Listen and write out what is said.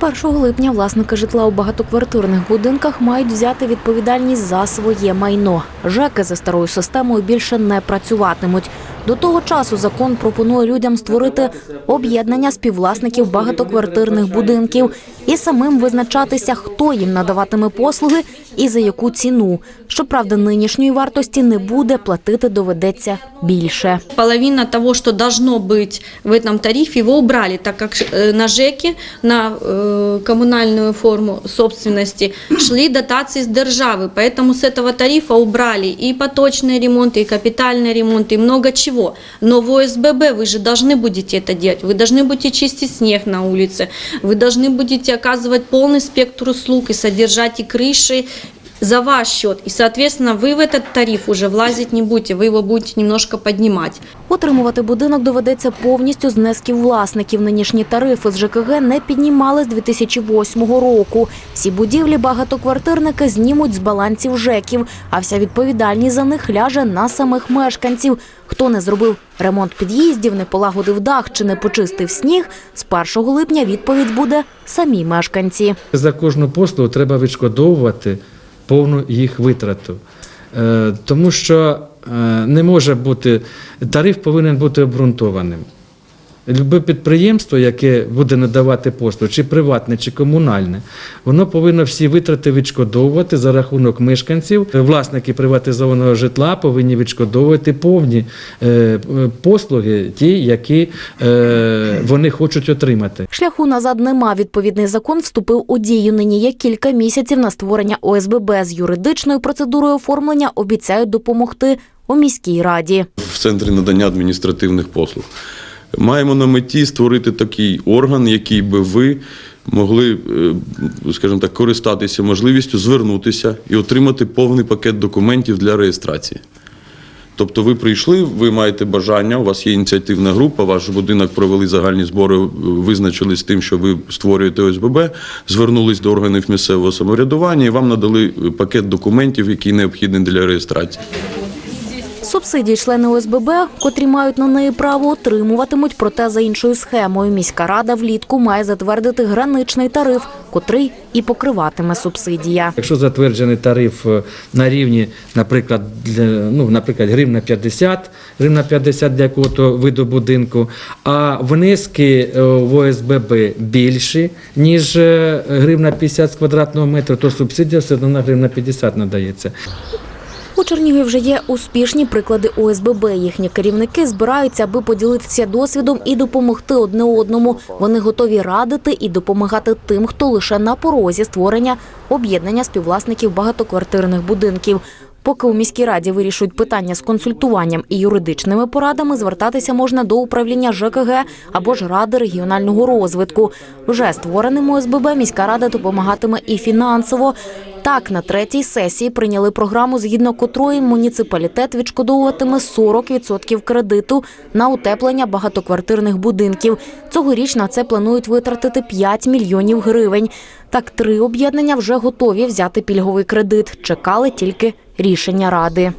З 1 липня власники житла у багатоквартирних будинках мають взяти відповідальність за своє майно. ЖЕКи за старою системою більше не працюватимуть. До того часу закон пропонує людям створити об'єднання співвласників багатоквартирних будинків і самим визначатися, хто їм надаватиме послуги і за яку ціну. Щоправда, нинішньої вартості не буде, платити доведеться більше. Половина того, что должно быть в этом тарифе, его убрали, так как э, на ЖЭКи, на э, коммунальную форму собственности шли дотации с державы, поэтому с этого тарифа убрали и поточные ремонты, и капитальные ремонты, и много чего. Но в ОСББ вы же должны будете это делать, вы должны будете чистить снег на улице, вы должны будете оказывать полный спектр услуг и содержать и крыши, за ваш счет. И, соответственно, вы в этот тариф уже влазить не будете, вы его будете немножко поднимать. Отримувати будинок доведеться повністю з внесків власників. Нинішні тарифи з ЖКГ не піднімали з 2008 року. Всі будівлі багатоквартирники знімуть з балансів ЖЕКів, а вся відповідальність за них ляже на самих мешканців. Хто не зробив ремонт під'їздів, не полагодив дах чи не почистив сніг, з 1 липня відповідь буде самі мешканці. За кожну послугу треба відшкодовувати повну їх витрату. Е, Тому що е, не може бути, тариф повинен бути обґрунтованим. Любе підприємство, яке буде надавати послуги, чи приватне, чи комунальне, воно повинно всі витрати відшкодовувати за рахунок мешканців. Власники приватизованого житла повинні відшкодовувати повні е, послуги, ті, які е, вони хочуть отримати. Шляху назад нема. Відповідний закон вступив у дію. Нині є кілька місяців на створення ОСББ. З юридичною процедурою оформлення обіцяють допомогти у міській раді. в центрі надання адміністративних послуг. Маємо на меті створити такий орган, який би ви могли, е, скажімо так, користатися можливістю звернутися і отримати повний пакет документів для реєстрації. Тобто ви прийшли, ви маєте бажання, у вас є ініціативна група, ваш будинок провели загальні збори, е, визначились тим, що ви створюєте ОСББ, звернулись до органів місцевого самоврядування і вам надали пакет документів, який необхідний для реєстрації. Субсидії члени ОСББ, котрі мають на неї право, отримуватимуть, проте за іншою схемою. Міська рада влітку має затвердити граничний тариф, котрий і покриватиме субсидія. Якщо затверджений тариф е, на рівні, наприклад, ну, наприклад, гривна 50, гривна 50 для якого-то виду будинку, а внески е, в ОСББ більші, ніж е, гривна 50 з квадратного метру, то субсидія все одно на гривна 50 надається. У Чернігові вже є успішні приклади ОСББ. Їхні керівники збираються, аби поділитися досвідом і допомогти одне одному. Вони готові радити і допомагати тим, хто лише на порозі створення об'єднання співвласників багатоквартирних будинків. Поки у міській раді вирішують питання з консультуванням і юридичними порадами, звертатися можна до управління ЖКГ або ж ради регіонального розвитку. Вже створеним ОСББ міська рада допомагатиме і фінансово. Так, на третій сесії прийняли програму, згідно котрої муніципалітет відшкодовуватиме 40% кредиту на утеплення багатоквартирних будинків. Цьогоріч на це планують витратити 5 мільйонів гривень. Так, три об'єднання вже готові взяти пільговий кредит. Чекали тільки рішення ради.